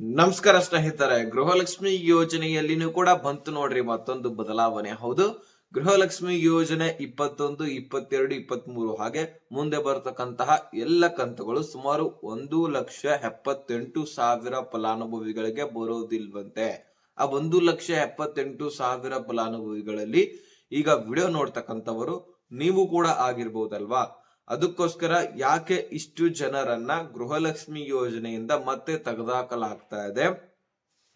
ನಮಸ್ಕಾರ ಸ್ನೇಹಿತರೆ, ಗೃಹಲಕ್ಷ್ಮಿ ಯೋಜನೆಯಲ್ಲಿನೂ ಕೂಡ ಬಂತು ನೋಡ್ರಿ ಮತ್ತೊಂದು ಬದಲಾವಣೆ. ಹೌದು, ಗೃಹಲಕ್ಷ್ಮಿ ಯೋಜನೆ ಇಪ್ಪತ್ತೊಂದು, ಇಪ್ಪತ್ತೆರಡು ಇಪ್ಪತ್ತ್ ಮೂರು ಹಾಗೆ ಮುಂದೆ ಬರತಕ್ಕಂತಹ ಎಲ್ಲ ಕಂತುಗಳು ಸುಮಾರು ಒಂದು ಲಕ್ಷ ಎಪ್ಪತ್ತೆಂಟು ಸಾವಿರ ಫಲಾನುಭವಿಗಳಿಗೆ ಬರೋದಿಲ್ವಂತೆ. ಆ ಒಂದು ಲಕ್ಷ ಎಪ್ಪತ್ತೆಂಟು ಸಾವಿರ ಫಲಾನುಭವಿಗಳಲ್ಲಿ ಈಗ ವಿಡಿಯೋ ನೋಡ್ತಕ್ಕಂಥವರು ನೀವು ಕೂಡ ಆಗಿರ್ಬೋದಲ್ವಾ? ಅದಕ್ಕೋಸ್ಕರ ಯಾಕೆ ಇಷ್ಟು ಜನರನ್ನ ಗೃಹಲಕ್ಷ್ಮಿ ಯೋಜನೆಯಿಂದ ಮತ್ತೆ ತೆಗೆದಾಕಲಾಗ್ತಾ ಇದೆ?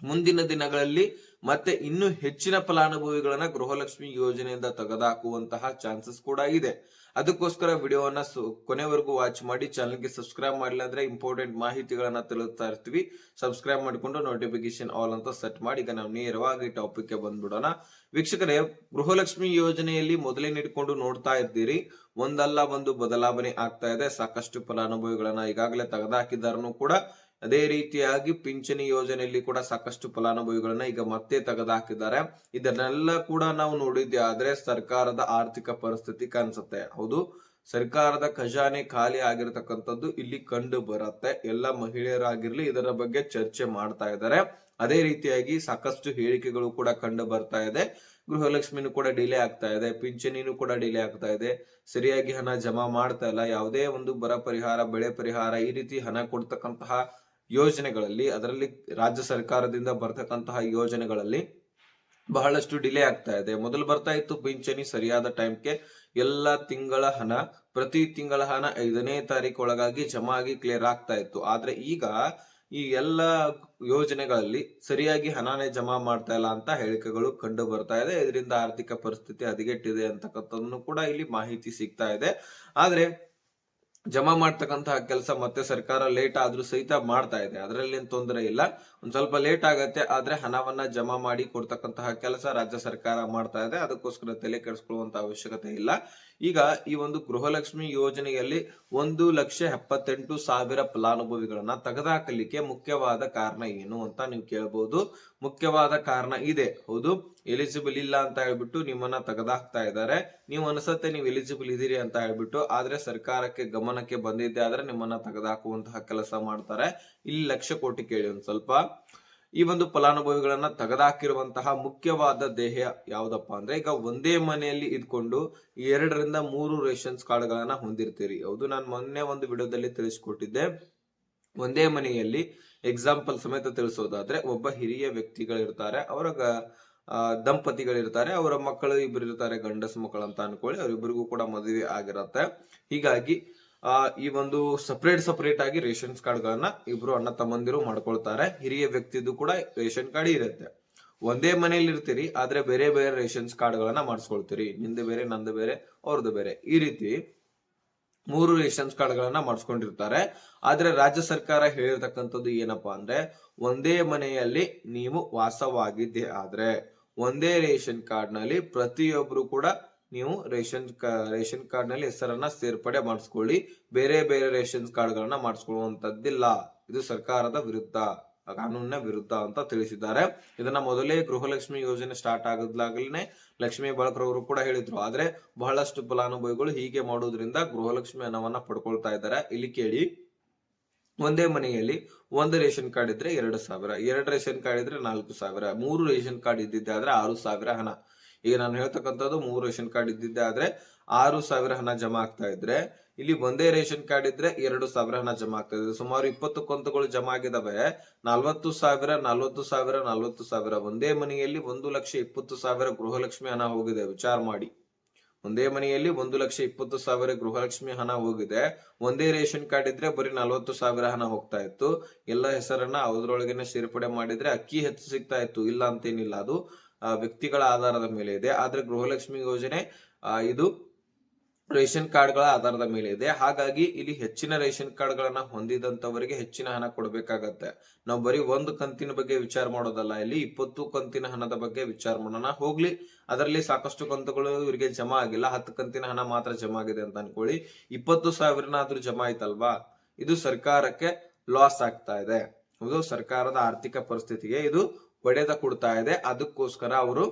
ಮುಂದಿನ ದಿನಗಳಲ್ಲಿ ಮತ್ತೆ ಇನ್ನು ಹೆಚ್ಚಿನ ಫಲಾನುಭವಿಗಳನ್ನ ಗೃಹಲಕ್ಷ್ಮಿ ಯೋಜನೆಯಿಂದ ತೆಗೆದುಹಾಕುವಂತಹ ಚಾನ್ಸಸ್ ಕೂಡ ಇದೆ. ಅದಕ್ಕೋಸ್ಕರ ವಿಡಿಯೋವನ್ನ ಕೊನೆವರೆಗೂ ವಾಚ್ ಮಾಡಿ, ಚಾನಲ್ಗೆ ಸಬ್ಸ್ಕ್ರೈಬ್ ಮಾಡಿಲ್ಲ ಅಂದ್ರೆ ಇಂಪಾರ್ಟೆಂಟ್ ಮಾಹಿತಿಗಳನ್ನ ತಿಳಿಸ್ತಾ ಇರ್ತೀವಿ. ಸಬ್ಸ್ಕ್ರೈಬ್ ಮಾಡಿಕೊಂಡು ನೋಟಿಫಿಕೇಶನ್ ಆಲ್ ಅಂತ ಸೆಟ್ ಮಾಡಿ, ಈಗ ನಾವು ನೇರವಾಗಿ ಟಾಪಿಕ್ಗೆ ಬಂದ್ಬಿಡೋಣ. ವೀಕ್ಷಕರೇ, ಗೃಹಲಕ್ಷ್ಮಿ ಯೋಜನೆಯಲ್ಲಿ ಮೊದಲೇ ಇಟ್ಕೊಂಡು ನೋಡ್ತಾ ಇದ್ದೀರಿ? ಒಂದಲ್ಲ ಒಂದು ಬದಲಾವಣೆ ಆಗ್ತಾ ಇದೆ. ಸಾಕಷ್ಟು ಫಲಾನುಭವಿಗಳನ್ನ ಈಗಾಗಲೇ ತೆಗೆದುಹಾಕಿದಾರನು ಕೂಡ ಅದೇ ರೀತಿಯಾಗಿ ಪಿಂಚಣಿ ಯೋಜನೆಯಲ್ಲಿ ಕೂಡ ಸಾಕಷ್ಟು ಫಲಾನುಭವಿಗಳನ್ನ ಈಗ ಮತ್ತೆ ತೆಗೆದುಹಾಕಿದ್ದಾರೆ ಇದನ್ನೆಲ್ಲ ಕೂಡ ನಾವು ನೋಡಿದ್ದೆ ಆದ್ರೆ ಸರ್ಕಾರದ ಆರ್ಥಿಕ ಪರಿಸ್ಥಿತಿ ಕಾಣಿಸುತ್ತೆ. ಹೌದು, ಸರ್ಕಾರದ ಖಜಾನೆ ಖಾಲಿ ಆಗಿರತಕ್ಕಂಥದ್ದು ಇಲ್ಲಿ ಕಂಡು ಬರುತ್ತೆ. ಎಲ್ಲ ಮಹಿಳೆಯರಾಗಿರ್ಲಿ ಇದರ ಬಗ್ಗೆ ಚರ್ಚೆ ಮಾಡ್ತಾ ಇದ್ದಾರೆ. ಅದೇ ರೀತಿಯಾಗಿ ಸಾಕಷ್ಟು ಹೇಳಿಕೆಗಳು ಕೂಡ ಕಂಡು ಬರ್ತಾ ಇದೆ. ಗೃಹಲಕ್ಷ್ಮಿನೂ ಕೂಡ ಡಿಲೇ ಆಗ್ತಾ ಇದೆ, ಪಿಂಚಣಿನೂ ಕೂಡ ಡಿಲೇ ಆಗ್ತಾ ಇದೆ. ಸರಿಯಾಗಿ ಹಣ ಜಮಾ ಮಾಡ್ತಾ ಇಲ್ಲ. ಯಾವುದೇ ಒಂದು ಬರ ಪರಿಹಾರ, ಬೆಳೆ ಪರಿಹಾರ ಈ ರೀತಿ ಹಣ ಕೊಡ್ತಕ್ಕಂತಹ ಯೋಜನೆಗಳಲ್ಲಿ, ಅದರಲ್ಲಿ ರಾಜ್ಯ ಸರ್ಕಾರದಿಂದ ಬರ್ತಕ್ಕಂತಹ ಯೋಜನೆಗಳಲ್ಲಿ ಬಹಳಷ್ಟು ಡಿಲೇ ಆಗ್ತಾ ಇದೆ. ಮೊದಲು ಬರ್ತಾ ಇತ್ತು ಪಿಂಚಣಿ ಸರಿಯಾದ ಟೈಮ್ಗೆ. ಎಲ್ಲ ತಿಂಗಳ ಹಣ, ಪ್ರತಿ ತಿಂಗಳ ಹಣ ಐದನೇ ತಾರೀಕು ಒಳಗಾಗಿ ಜಮಾ ಆಗಿ ಕ್ಲಿಯರ್ ಆಗ್ತಾ ಇತ್ತು. ಆದ್ರೆ ಈಗ ಈ ಎಲ್ಲ ಯೋಜನೆಗಳಲ್ಲಿ ಸರಿಯಾಗಿ ಹಣನೇ ಜಮಾ ಮಾಡ್ತಾ ಇಲ್ಲ ಅಂತ ಹೇಳಿಕೆಗಳು ಕಂಡು ಬರ್ತಾ ಇದೆ. ಇದರಿಂದ ಆರ್ಥಿಕ ಪರಿಸ್ಥಿತಿ ಹದಗೆಟ್ಟಿದೆ ಅಂತಕ್ಕಂಥದ್ದನ್ನು ಕೂಡ ಇಲ್ಲಿ ಮಾಹಿತಿ ಸಿಗ್ತಾ ಇದೆ. ಆದ್ರೆ ಜಮಾ ಮಾಡ್ತಕ್ಕಂತಹ ಕೆಲಸ ಮತ್ತೆ ಸರ್ಕಾರ ಲೇಟ್ ಆದ್ರೂ ಸಹಿತ ಮಾಡ್ತಾ ಇದೆ. ಅದರಲ್ಲಿ ತೊಂದರೆ ಇಲ್ಲ. ಒಂದ್ ಸ್ವಲ್ಪ ಲೇಟ್ ಆಗತ್ತೆ, ಆದ್ರೆ ಹಣವನ್ನ ಜಮಾ ಮಾಡಿ ಕೊಡ್ತಕ್ಕಂತಹ ಕೆಲಸ ರಾಜ್ಯ ಸರ್ಕಾರ ಮಾಡ್ತಾ ಇದೆ. ಅದಕ್ಕೋಸ್ಕರ ತಲೆ ಕೆಡಿಸ್ಕೊಳ್ಳುವಂತ ಅವಶ್ಯಕತೆ ಇಲ್ಲ. ಈಗ ಈ ಒಂದು ಗೃಹಲಕ್ಷ್ಮಿ ಯೋಜನೆಯಲ್ಲಿ ಒಂದು ಲಕ್ಷ ಎಪ್ಪತ್ತೆಂಟು ಸಾವಿರ ಫಲಾನುಭವಿಗಳನ್ನ ತೆಗೆದಾಕಲಿಕ್ಕೆ ಮುಖ್ಯವಾದ ಕಾರಣ ಏನು ಅಂತ ನೀವು ಕೇಳಬಹುದು ಮುಖ್ಯವಾದ ಕಾರಣ ಇದೆ. ಹೌದು. ಎಲಿಜಿಬಲ್ ಇಲ್ಲ ಅಂತ ಹೇಳ್ಬಿಟ್ಟು ನಿಮ್ಮನ್ನ ತೆಗೆದಾಕ್ತಾ ಇದ್ದಾರೆ. ನೀವು ಅನ್ಸತ್ತೆ ನೀವು ಎಲಿಜಿಬಲ್ ಇದೀರಿ ಅಂತ ಹೇಳ್ಬಿಟ್ಟು, ಆದ್ರೆ ಸರ್ಕಾರಕ್ಕೆ ಗಮನಕ್ಕೆ ಬಂದಿದ್ದೆ ಆದ್ರೆ ನಿಮ್ಮನ್ನ ತೆಗೆದಾಕುವಂತಹ ಕೆಲಸ ಮಾಡ್ತಾರೆ. ಇಲ್ಲಿ ಲಕ್ಷ ಕೋಟಿ ಕೇಳಿ ಒಂದ್ ಸ್ವಲ್ಪ. ಈ ಒಂದು ಫಲಾನುಭವಿಗಳನ್ನ ತೆಗೆದಾಕಿರುವಂತಹ ಮುಖ್ಯವಾದ ದೇಹ ಯಾವ್ದಪ್ಪ ಅಂದ್ರೆ, ಈಗ ಒಂದೇ ಮನೆಯಲ್ಲಿ ಇದ್ಕೊಂಡು ಎರಡರಿಂದ ಮೂರು ರೇಷನ್ಸ್ ಕಾರ್ಡ್ಗಳನ್ನ ಹೊಂದಿರ್ತೀರಿ. ಹೌದು, ನಾನು ಮೊನ್ನೆ ಒಂದು ವಿಡಿಯೋದಲ್ಲಿ ತಿಳಿಸ್ಕೊಟ್ಟಿದ್ದೆ. ಒಂದೇ ಮನೆಯಲ್ಲಿ ಎಕ್ಸಾಂಪಲ್ ಸಮೇತ ತಿಳಿಸೋದಾದ್ರೆ, ಒಬ್ಬ ಹಿರಿಯ ವ್ಯಕ್ತಿಗಳಿರ್ತಾರೆ. ಅವರ ದಂಪತಿಗಳಿರ್ತಾರೆ, ಅವರ ಮಕ್ಕಳು ಇಬ್ಬರು ಇರ್ತಾರೆ, ಗಂಡಸ ಮಕ್ಕಳು ಅಂತ ಅನ್ಕೊಳ್ಳಿ ಅವರಿಬ್ಬರಿಗೂ ಕೂಡ ಮದುವೆ ಆಗಿರತ್ತೆ. ಹೀಗಾಗಿ, ಆ, ಈ ಒಂದು ಸಪರೇಟ್ ಸಪರೇಟ್ ಆಗಿ ರೇಷನ್ಸ್ ಕಾರ್ಡ್ಗಳನ್ನ ಇಬ್ರು ಅಣ್ಣ ತಮ್ಮಂದಿರು ಮಾಡ್ಕೊಳ್ತಾರೆ. ಹಿರಿಯ ವ್ಯಕ್ತಿದು ಕೂಡ ರೇಷನ್ ಕಾರ್ಡ್ ಇರುತ್ತೆ. ಒಂದೇ ಮನೆಯಲ್ಲಿ ಇರ್ತೀರಿ, ಆದ್ರೆ ಬೇರೆ ಬೇರೆ ರೇಷನ್ಸ್ ಕಾರ್ಡ್ಗಳನ್ನ ಮಾಡಿಸ್ಕೊಳ್ತೀರಿ. ನಿಂದು ಬೇರೆ, ನಂದು ಬೇರೆ ಅವ್ರದ್ದು ಬೇರೆ. ಈ ರೀತಿ ಮೂರು ರೇಷನ್ಸ್ ಕಾರ್ಡ್ಗಳನ್ನ ಮಾಡಿಸ್ಕೊಂಡಿರ್ತಾರೆ. ಆದ್ರೆ ರಾಜ್ಯ ಸರ್ಕಾರ ಹೇಳಿರ್ತಕ್ಕಂಥದ್ದು ಏನಪ್ಪಾ ಅಂದ್ರೆ, ಒಂದೇ ಮನೆಯಲ್ಲಿ ನೀವು ವಾಸವಾಗಿದ್ದೆ ಆದ್ರೆ. ಒಂದೇ ರೇಷನ್ ಕಾರ್ಡ್ನಲ್ಲಿ ಪ್ರತಿಯೊಬ್ರು ಕೂಡ ನೀವು ರೇಷನ್ ರೇಷನ್ ಕಾರ್ಡ್ನಲ್ಲಿ ಹೆಸರನ್ನ ಸೇರ್ಪಡೆ ಮಾಡಿಸ್ಕೊಳ್ಳಿ. ಬೇರೆ ಬೇರೆ ರೇಷನ್ ಕಾರ್ಡ್ ಗಳನ್ನ ಮಾಡಿಸ್ಕೊಳ್ಳುವಂತದ್ದಿಲ್ಲ ಇದು ಸರ್ಕಾರದ ವಿರುದ್ಧ, ಕಾನೂನಿನ ವಿರುದ್ಧ ಅಂತ ತಿಳಿಸಿದ್ದಾರೆ. ಇದನ್ನ ಮೊದಲೇ ಗೃಹಲಕ್ಷ್ಮಿ ಯೋಜನೆ ಸ್ಟಾರ್ಟ್ ಆಗದ್ಲಾಗಲೇ ಲಕ್ಷ್ಮಿ ಬಳಕರವರು ಕೂಡ ಹೇಳಿದ್ರು. ಆದ್ರೆ ಬಹಳಷ್ಟು ಫಲಾನುಭವಿಗಳು ಹೀಗೆ ಮಾಡೋದ್ರಿಂದ ಗೃಹಲಕ್ಷ್ಮಿ ಹಣವನ್ನ ಪಡ್ಕೊಳ್ತಾ ಇದ್ದಾರೆ. ಇಲ್ಲಿ ಕೇಳಿ. ಒಂದೇ ಮನೆಯಲ್ಲಿ ಒಂದು ರೇಷನ್ ಕಾರ್ಡ್ ಇದ್ರೆ ಎರಡು ಸಾವಿರ, ಎರಡು ರೇಷನ್ ಕಾರ್ಡ್ ಇದ್ರೆ ನಾಲ್ಕು ಸಾವಿರ, ಮೂರು ರೇಷನ್ ಕಾರ್ಡ್ ಇದ್ದಿದ್ದೆ ಆದ್ರೆ ಆರು ಸಾವಿರ ಹಣ. ಈಗ ನಾನು ಹೇಳ್ತಕ್ಕಂಥದ್ದು ಮೂರು ರೇಷನ್ ಕಾರ್ಡ್ ಇದ್ದಿದ್ದೆ ಆದ್ರೆ ಆರು ಸಾವಿರ ಹಣ ಜಮಾ ಆಗ್ತಾ ಇದ್ರೆ, ಇಲ್ಲಿ ಒಂದೇ ರೇಷನ್ ಕಾರ್ಡ್ ಇದ್ರೆ ಎರಡು ಸಾವಿರ ಹಣ ಜಮಾ ಆಗ್ತಾ ಇದೆ ಸುಮಾರು ಇಪ್ಪತ್ತು ಕಂತುಗಳು ಜಮಾ ಆಗಿದಾವೆ. ನಲ್ವತ್ತು ಸಾವಿರ ನಲ್ವತ್ತು ಸಾವಿರ ನಲ್ವತ್ತು ಸಾವಿರ ಒಂದೇ ಮನೆಯಲ್ಲಿ ಒಂದು ಲಕ್ಷ ಇಪ್ಪತ್ತು ಸಾವಿರ ಗೃಹಲಕ್ಷ್ಮಿ ಹಣ ಹೋಗಿದೆ, ವಿಚಾರ ಮಾಡಿ. ಒಂದೇ ಮನೆಯಲ್ಲಿ ಒಂದು ಲಕ್ಷ ಇಪ್ಪತ್ತು ಸಾವಿರ ಗೃಹಲಕ್ಷ್ಮಿ ಹಣ ಹೋಗಿದೆ. ಒಂದೇ ರೇಷನ್ ಕಾರ್ಡ್ ಇದ್ರೆ ಬರೀ ನಲವತ್ತು ಸಾವಿರ ಹಣ ಹೋಗ್ತಾ ಇತ್ತು. ಎಲ್ಲ ಹೆಸರನ್ನ ಅದ್ರೊಳಗೇನೆ ಸೇರ್ಪಡೆ ಮಾಡಿದ್ರೆ ಅಕ್ಕಿ ಹೆಚ್ಚು ಸಿಗ್ತಾ ಇತ್ತು. ಇಲ್ಲ ಅಂತೇನಿಲ್ಲ. ಅದು ವ್ಯಕ್ತಿಗಳ ಆಧಾರದ ಮೇಲೆ ಇದೆ. ಆದ್ರೆ ಗೃಹಲಕ್ಷ್ಮಿ ಯೋಜನೆ ಇದು ರೇಷನ್ ಕಾರ್ಡ್ಗಳ ಆಧಾರದ ಮೇಲೆ ಇದೆ. ಹಾಗಾಗಿ ಇಲ್ಲಿ ಹೆಚ್ಚಿನ ರೇಷನ್ ಕಾರ್ಡ್ಗಳನ್ನ ಹೊಂದಿದಂತವರಿಗೆ ಹೆಚ್ಚಿನ ಹಣ ಕೊಡಬೇಕಾಗತ್ತೆ. ನಾವು ಬರೀ ಒಂದು ಕಂತಿನ ಬಗ್ಗೆ ವಿಚಾರ ಮಾಡೋದಲ್ಲ, ಇಲ್ಲಿ ಇಪ್ಪತ್ತು ಕಂತಿನ ಹಣದ ಬಗ್ಗೆ ವಿಚಾರ ಮಾಡೋಣ. ಹೋಗ್ಲಿ, ಅದರಲ್ಲಿ ಸಾಕಷ್ಟು ಕಂತುಗಳು ಇವರಿಗೆ ಜಮಾ ಆಗಿಲ್ಲ. ಹತ್ತು ಕಂತಿನ ಹಣ ಮಾತ್ರ ಜಮಾ ಆಗಿದೆ ಅಂತ ಅನ್ಕೊಳ್ಳಿ. ಇಪ್ಪತ್ತು ಸಾವಿರನಾದ್ರೂ ಜಮಾ ಆಯ್ತಲ್ವಾ? ಇದು ಸರ್ಕಾರಕ್ಕೆ ಲಾಸ್ ಆಗ್ತಾ ಇದೆ. ಹೌದು ಸರ್ಕಾರದ ಆರ್ಥಿಕ ಪರಿಸ್ಥಿತಿಗೆ ಇದು ಹೊಡೆದ ಕೊಡ್ತಾ ಇದೆ. ಅದಕ್ಕೋಸ್ಕರ ಅವರು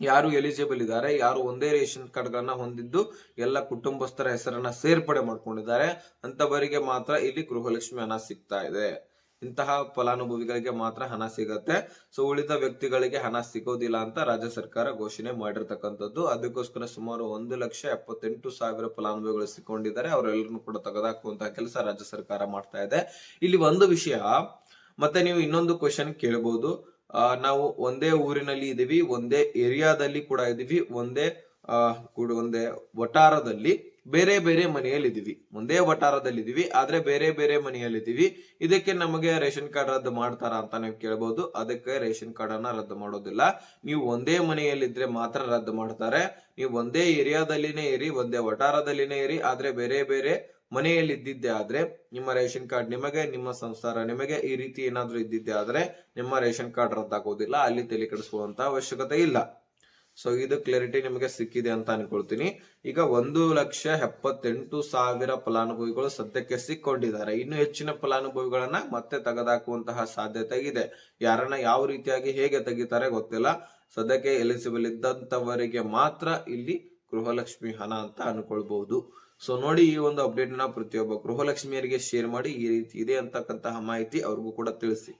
ಯಾರು ಎಲಿಜಿಬಲ್ ಇದ್ದಾರೆ, ಯಾರು ಒಂದೇ ರೇಷನ್ ಕಾರ್ಡ್ಗಳನ್ನ ಹೊಂದಿದ್ದು ಎಲ್ಲ ಕುಟುಂಬಸ್ಥರ ಹೆಸರನ್ನ ಸೇರ್ಪಡೆ ಮಾಡ್ಕೊಂಡಿದ್ದಾರೆ. ಅಂತವರಿಗೆ ಮಾತ್ರ ಇಲ್ಲಿ ಗೃಹಲಕ್ಷ್ಮಿ ಹಣ ಸಿಗ್ತಾ ಇದೆ. ಇಂತಹ ಫಲಾನುಭವಿಗಳಿಗೆ ಮಾತ್ರ ಹಣ ಸಿಗತ್ತೆ. ಸೊ ಉಳಿದ ವ್ಯಕ್ತಿಗಳಿಗೆ ಹಣ ಸಿಗೋದಿಲ್ಲ ಅಂತ ರಾಜ್ಯ ಸರ್ಕಾರ ಘೋಷಣೆ ಮಾಡಿರ್ತಕ್ಕಂಥದ್ದು. ಅದಕ್ಕೋಸ್ಕರ ಸುಮಾರು ಒಂದು ಲಕ್ಷ ಎಪ್ಪತ್ತೆಂಟು ಸಾವಿರ ಫಲಾನುಭವಿಗಳು ಸಿಕ್ಕೊಂಡಿದ್ದಾರೆ. ಅವರೆಲ್ಲರನ್ನು ಕೂಡ ತೆಗೆದಾಕುವಂತಹ ಕೆಲಸ ರಾಜ್ಯ ಸರ್ಕಾರ ಮಾಡ್ತಾ ಇದೆ. ಇಲ್ಲಿ ಒಂದು ವಿಷಯ, ಮತ್ತೆ ನೀವು ಇನ್ನೊಂದು ಕ್ವಶನ್ ಕೇಳಬಹುದು ನಾವು ಒಂದೇ ಊರಿನಲ್ಲಿ ಇದೀವಿ ಒಂದೇ ಏರಿಯಾದಲ್ಲಿ ಕೂಡ ಇದೀವಿ ಒಂದೇ ಆ, ಕೂಡ ಒಂದೇ ವಟಾರದಲ್ಲಿ ಬೇರೆ ಬೇರೆ ಮನೆಯಲ್ಲಿ ಮನೆಯಲ್ಲಿದ್ದೀವಿ ಒಂದೇ ವಟಾರದಲ್ಲಿ ಇದೀವಿ ಆದ್ರೆ ಬೇರೆ ಬೇರೆ ಮನೆಯಲ್ಲಿ ಮನೆಯಲ್ಲಿದ್ದೀವಿ ಇದಕ್ಕೆ ನಮಗೆ ರೇಷನ್ ಕಾರ್ಡ್ ರದ್ದು ಮಾಡ್ತಾರಾ ಅಂತ ನೀವು ಕೇಳಬಹುದು ಅದಕ್ಕೆ ರೇಷನ್ ಕಾರ್ಡ್ ಅನ್ನ ರದ್ದು ಮಾಡೋದಿಲ್ಲ. ನೀವು ಒಂದೇ ಮನೆಯಲ್ಲಿದ್ರೆ ಮಾತ್ರ ರದ್ದು ಮಾಡ್ತಾರೆ. ನೀವು ಒಂದೇ ಏರಿಯಾದಲ್ಲಿನೇ ಇರಿ ಒಂದೇ ವಟಾರದಲ್ಲಿನೇ ಇರಿ ಆದ್ರೆ ಬೇರೆ ಬೇರೆ ಮನೆಯಲ್ಲಿ ಇದ್ದಿದ್ದೆ ಆದ್ರೆ ನಿಮ್ಮ ರೇಷನ್ ಕಾರ್ಡ್ ನಿಮಗೆ, ನಿಮ್ಮ ಸಂಸಾರ ನಿಮಗೆ ಈ ರೀತಿ ಏನಾದ್ರೂ ಇದ್ದಿದ್ದೆ ಆದ್ರೆ ನಿಮ್ಮ ರೇಷನ್ ಕಾರ್ಡ್ ರದ್ದಾಗೋದಿಲ್ಲ, ಅಲ್ಲಿ ತಲೆ ಕೆಡಿಸುವಂತ ಅವಶ್ಯಕತೆ ಇಲ್ಲ. ಸೊ ಇದು ಕ್ಲಾರಿಟಿ ನಿಮಗೆ ಸಿಕ್ಕಿದೆ ಅಂತ ಅನ್ಕೊಳ್ತೀನಿ. ಈಗ ಒಂದು ಲಕ್ಷ ಎಪ್ಪತ್ತೆಂಟು ಸಾವಿರ ಫಲಾನುಭವಿಗಳು ಸದ್ಯಕ್ಕೆ ಸಿಕ್ಕೊಂಡಿದ್ದಾರೆ. ಇನ್ನು ಹೆಚ್ಚಿನ ಫಲಾನುಭವಿಗಳನ್ನ ಮತ್ತೆ ತೆಗೆದಾಕುವಂತಹ ಸಾಧ್ಯತೆ ಇದೆ. ಯಾರನ್ನ ಯಾವ ರೀತಿಯಾಗಿ ಹೇಗೆ ತೆಗಿತಾರೆ ಗೊತ್ತಿಲ್ಲ. ಸದ್ಯಕ್ಕೆ ಎಲಿಜಿಬಲ್ ಇದ್ದಂತವರಿಗೆ ಮಾತ್ರ ಇಲ್ಲಿ ಗೃಹಲಕ್ಷ್ಮಿ ಹಣ ಅಂತ ಅನ್ಕೊಳ್ಬಹುದು. ಸೊ ನೋಡಿ ಈ ಒಂದು ಅಪ್ಡೇಟ್ನ ಪ್ರತಿಯೊಬ್ಬ ಗೃಹಲಕ್ಷ್ಮಿಯರಿಗೆ ಶೇರ್ ಮಾಡಿ ಈ ರೀತಿ ಇದೆ ಅಂತಕ್ಕಂತಹ ಮಾಹಿತಿ ಅವ್ರಿಗೂ ಕೂಡ ತಿಳಿಸಿ.